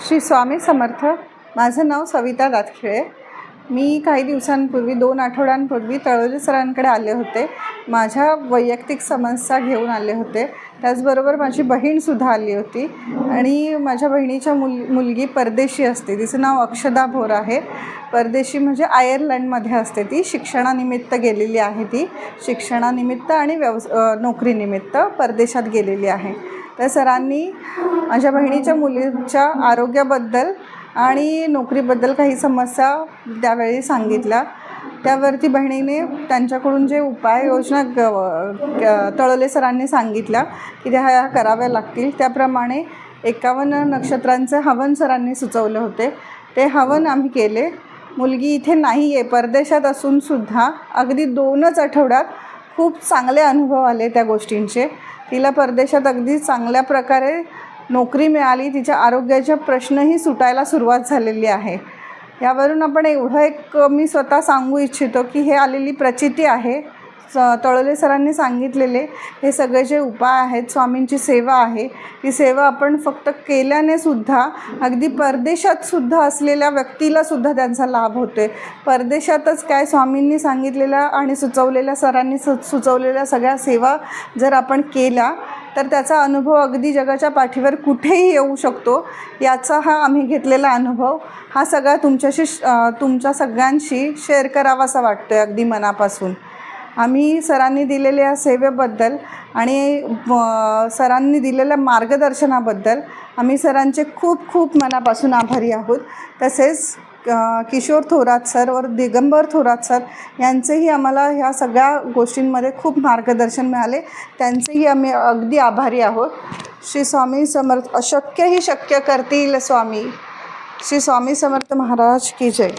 श्री स्वामी समर्थ. माझं नाव सविता दातखिळे. मी काही दिवसांपूर्वी दोन आठवड्यांपूर्वी तळोली सरांकडे आले होते. माझ्या वैयक्तिक समस्या घेऊन आले होते. त्याचबरोबर माझी बहीणसुद्धा आली होती. आणि माझ्या बहिणीच्या मुल मुलगी परदेशी असते. तिचं नाव अक्षदा भोर आहे. परदेशी म्हणजे आयर्लंडमध्ये असते ती. शिक्षणानिमित्त गेलेली आहे ती. शिक्षणानिमित्त आणि व्यवस नोकरीनिमित्त परदेशात गेलेली आहे. तर सरांनी माझ्या बहिणीच्या मुलीच्या आरोग्याबद्दल आणि नोकरीबद्दल काही समस्या त्यावेळी सांगितल्या. त्यावरती बहिणीने त्यांच्याकडून जे उपाययोजना ग ग- सरांनी सांगितल्या की त्या ह्या कराव्या लागतील. त्याप्रमाणे एकावन्न नक्षत्रांचे हवन सरांनी सुचवले होते. ते हवन आम्ही केले. मुलगी इथे नाही आहे परदेशात असूनसुद्धा अगदी दोनच आठवड्यात खूप चांगले अनुभव आले त्या गोष्टींचे. तिला परदेशात अगदी चांगल्या प्रकारे नोकरी मिळाली. तिच्या आरोग्याचे प्रश्नही सुटायला सुरुवात झालेली आहे. यावरून आपण एवढं एक मी स्वतः सांगू इच्छितो की हे आलेली प्रचिती आहे. तळले सरांनी सांगितलेले हे सगळे जे उपाय आहेत स्वामींची सेवा आहे ती सेवा आपण फक्त केल्याने सुद्धा अगदी परदेशात सुद्धा असलेल्या व्यक्तीला सुद्धा त्यांचा लाभ होतोय. परदेशातच काय स्वामींनी सांगितलेल्या आणि सुचवलेल्या सरांनी सु सुचवलेल्या सगळ्या सेवा जर आपण केल्या तर त्याचा अनुभव अगदी जगाच्या पाठीवर कुठेही येऊ शकतो याचा हा आम्ही घेतलेला अनुभव. हा सगळा तुमच्याशी श- तुमच्या सगळ्यांशी शेअर करावासा वाटतो आहे अगदी मनापासून. आम्ही सरांनी दिलेल्या सेवेबद्दल आणि सरांनी दिलेल्या मार्गदर्शनाबद्दल आम्ही सरांचे खूप खूप मनापासून आभारी आहोत. तसेच किशोर थोरात सर व दिगंबर थोरात सर यांचेही आम्हाला ह्या सगळ्या गोष्टींमध्ये खूप मार्गदर्शन मिळाले. त्यांचेही आम्ही अगदी आभारी आहोत. श्री स्वामी समर्थ अशक्यही शक्य करतील स्वामी. श्री स्वामी समर्थ महाराज की जय.